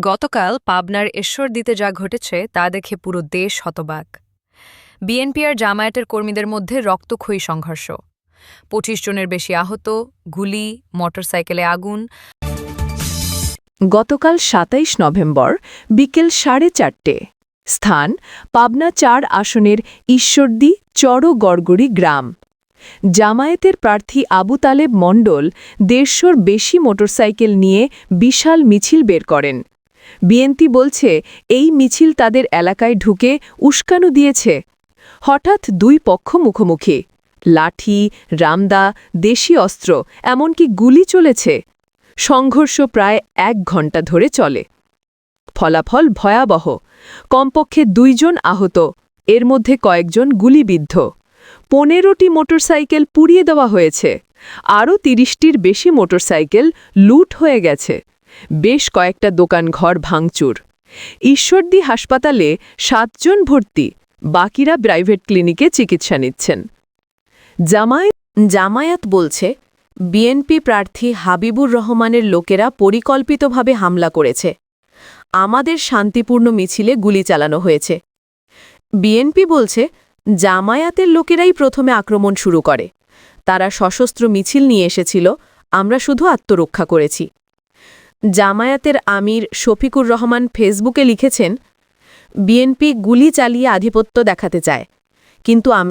গতকাল পাবনার ঈশ্বরদীতে যা ঘটেছে তা দেখে পুরো দেশ হতবাক। বিএনপি আর জামায়াতের কর্মীদের মধ্যে রক্তক্ষয়ী সংঘর্ষ। পঁচিশ জনের বেশি আহত, গুলি, মোটরসাইকেলে আগুন। গতকাল সাতাইশ নভেম্বর বিকেল সাড়ে চারটে, স্থান পাবনা চার আসনের ঈশ্বরদী চড়গড়গড়ি গ্রাম। জামায়াতের প্রার্থী আবু তালেব মণ্ডল দেড়শোর বেশি মোটরসাইকেল নিয়ে বিশাল মিছিল বের করেন। বিএনপি বলছে, এই মিছিল তাদের এলাকায় ঢুকে উস্কানো দিয়েছে। হঠাৎ দুই পক্ষ মুখোমুখি। লাঠি, রামদা, দেশি অস্ত্র, এমনকি গুলি চলেছে। সংঘর্ষ প্রায় এক ঘণ্টা ধরে চলে। ফলাফল ভয়াবহ। কমপক্ষে দুইজন আহত, এর মধ্যে কয়েকজন গুলিবিদ্ধ। পনেরোটি মোটরসাইকেল পুড়িয়ে দেওয়া হয়েছে। আরও তিরিশটির বেশি মোটরসাইকেল লুট হয়ে গেছে। বেশ কয়েকটা দোকান ঘর ভাঙচুর। ঈশ্বরদী হাসপাতালে সাতজন ভর্তি, বাকিরা প্রাইভেট ক্লিনিকে চিকিৎসা নিচ্ছেন। জামায়াত জামায়াত বলছে, বিএনপি প্রার্থী হাবিবুর রহমানের লোকেরা পরিকল্পিতভাবে হামলা করেছে। আমাদের শান্তিপূর্ণ মিছিলে গুলি চালানো হয়েছে। বিএনপি বলছে, জামায়াতের লোকেরাই প্রথমে আক্রমণ শুরু করে। তারা সশস্ত্র মিছিল নিয়ে এসেছিল, আমরা শুধু আত্মরক্ষা করেছি। জামায়াতের আমির শফিকুর রহমান ফেসবুকে লিখেছেন বিএনপি গুলি চালিয়ে আধিপত্য দেখাতে চায় কিন্তু আমরা